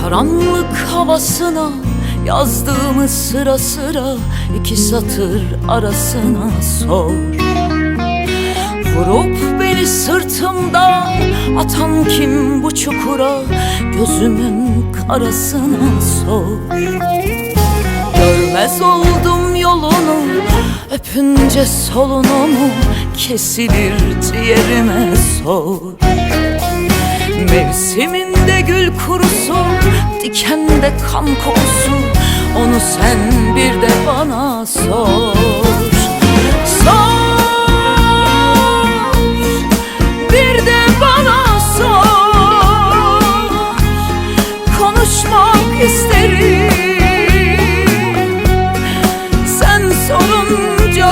Karanlık havasına yazdığımı sıra sıra iki satır arasına sor. Vurup beni sırtımdan atan kim bu çukura Gözümün karasına sor. Görmez oldum Öpünce solunumu Kesilir ciğerime sor. Mevsiminde gül kurusu Dikende kan kokusu Onu sen bir de bana sor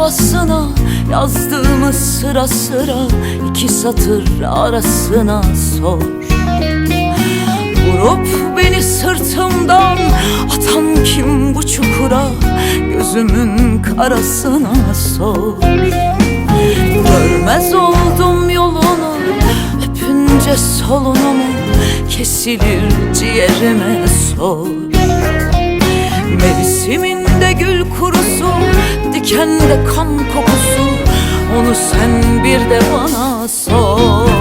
havasına yazdığımı sıra sıra iki satır arasına sor. Vurup beni sırtımdan atan kim bu çukura Gözümün karasına sor. Görmez oldum yolunu öpünce solunumu Kesilir ciğerime sor. Mevsiminde gül Dikende kan kokusu. Onu sen bir de bana Sor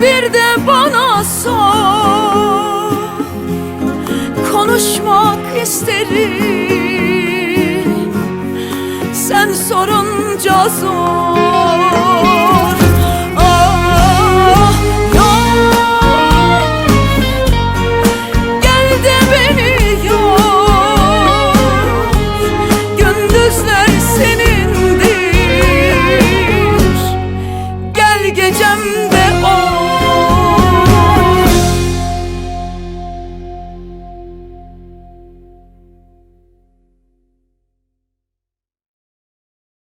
Bir de bana sor. Konuşmak isterim. Sen sorunca zor